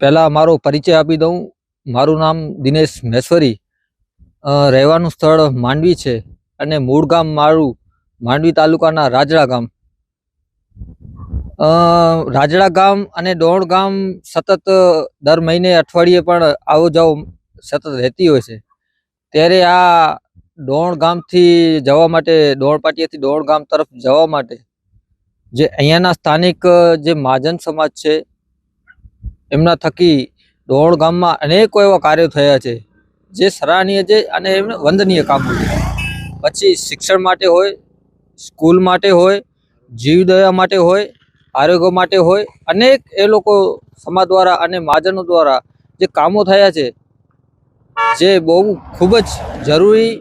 પહેલાં મારો પરિચય આપી દઉં. મારું નામ દિનેશ મહેશ્વરી રહેવાનું સ્થળ માંડવી છે અને મૂળ ગામ મારું માંડવી તાલુકાના રાજડા ગામ. રાજડા ગામ અને ડોણ ગામ સતત દર મહિને અઠવાડિયે પણ આવો જાવ સતત રહેતી હોય છે. ત્યારે આ ડોણ ગામથી જવા માટે, ડોણ ડોણ ગામ તરફ જવા માટે જે અહીંયાના સ્થાનિક જે મહાજન સમાજ છે એમના થકી ડોળ ગામમાં અનેકો એવા કાર્યો થયા છે, જે સરાહનીય છે અને એમને વંદનીય કામો છે. પછી શિક્ષણ માટે હોય, સ્કૂલ માટે હોય, જીવદયા માટે હોય, આરોગ્ય માટે હોય, અનેક એ લોકો સમાજ દ્વારા અને મહાજનો દ્વારા જે કામો થયા છે, જે બહુ ખૂબ જ જરૂરી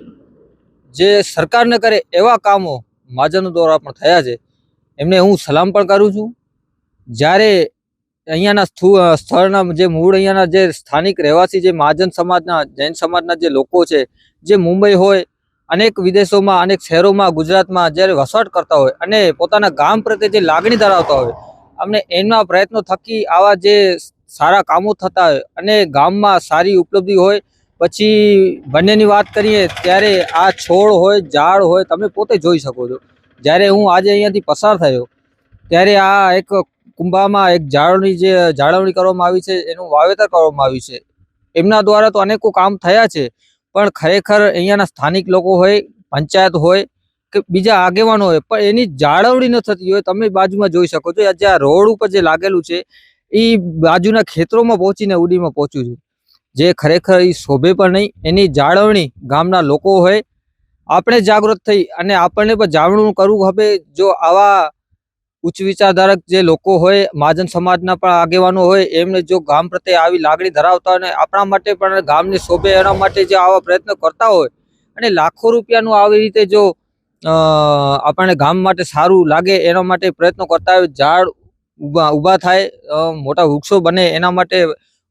જે સરકારને કરે એવા કામો મહાજનો દ્વારા પણ થયા છે. એમને હું સલામ પણ કરું છું. જ્યારે અહીંયાના સ્થુ- સ્થળના જે મૂળ અહીંયાના જે સ્થાનિક રહેવાસી જે મહાજન સમાજના, જૈન સમાજના જે લોકો છે, જે મુંબઈ હોય, અનેક વિદેશોમાં, અનેક શહેરોમાં, ગુજરાતમાં જ્યારે વસવાટ કરતા હોય અને પોતાના ગામ પ્રત્યે જે લાગણી ધરાવતા હોય, અમને એમના પ્રયત્નો થકી આવા જે સારા કામો થતા હોય અને ગામમાં સારી ઉપલબ્ધિ હોય, પછી બંનેની વાત કરીએ ત્યારે આ છોડ હોય, ઝાડ હોય, તમે પોતે જોઈ શકો છો. જ્યારે હું આજે અહીંયાથી પસાર થયો, ત્યારે આ એક કુંભામાં એક જાળવણી જે, જાળવણી કરવામાં આવી છે, એનું વાવેતર કરવામાં આવ્યું છે. એમના દ્વારા તો અનેકો કામ થયા છે, પણ ખરેખર અહીંયાના સ્થાનિક લોકો હોય, પંચાયત હોય, કે બીજા આગેવાનો હોય, પણ એની જાળવણી ન થતી હોય, તમે બાજુમાં જોઈ શકો છો, આજે આ રોડ ઉપર જે લાગેલું છે, એ બાજુના ખેતરોમાં પહોંચીને ઉડીમાં પહોંચ્યું છે. જે ખરેખર એ શોભે પણ નહીં, એની જાળવણી ગામના લોકો હોય, આપણે જાગૃત થઈ અને આપણને પણ જાણવું કરવું હવે જો આવા ઉચ્ચ વિચારધારક જે લોકો હોય, મહાજન સમાજના પણ આગેવાનો હોય, એમને જો ગામ પ્રત્યે આવી લાગણી ધરાવતા અને આપણા માટે પણ ગામની શોભે એના માટે જે આવા પ્રયત્ન કરતા હોય અને લાખો રૂપિયાનું આવી રીતે જો આપણને ગામ માટે સારું લાગે એના માટે પ્રયત્નો કરતા હોય, ઝાડ ઊભા થાય મોટા વૃક્ષો બને એના માટે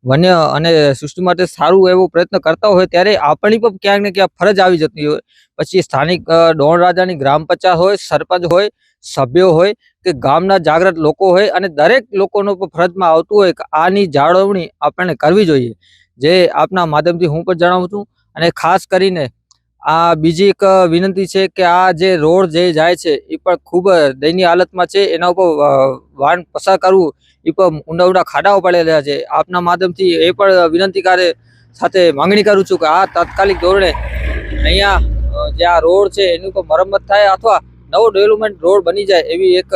વન્ય અને સૃષ્ટિ માટે સારું એવો પ્રયત્ન કરતા હોય ત્યારે આપણી પણ ક્યાંક ને ક્યાંક ફરજ આવી જતી હોય. પછી સ્થાનિક ડોણ રાજાની ગ્રામ પંચાયત હોય, સરપંચ હોય સભ્યો હોય કે ગામના જાગૃત લોકો હોય અને દરેક લોકોનો ફરજમાં આવતું હોય કે આની જાળવણી આપણને કરવી જોઈએ. જે આપના માધ્યમથી હું પણ જણાવું છું અને ખાસ કરીને આ બીજી એક વિનંતી છે કે આ જે રોડ જે જાય છે એ પણ ખૂબ દયનીય હાલતમાં છે. એના ઉપર વાહન પસાર કરવું એ પણ ઊંડા ઊંડા ખાડાઓ પડેલા છે. આપના માધ્યમથી એ પણ વિનંતી કાર્ય સાથે માંગણી કરું છું કે આ તાત્કાલિક ધોરણે અહીંયા જે આ રોડ છે એની ઉપર મરમ્મત થાય અથવા નવો ડેવલપમેન્ટ રોડ બની જાય એવી એક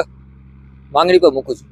માંગણી પર મૂકું છું.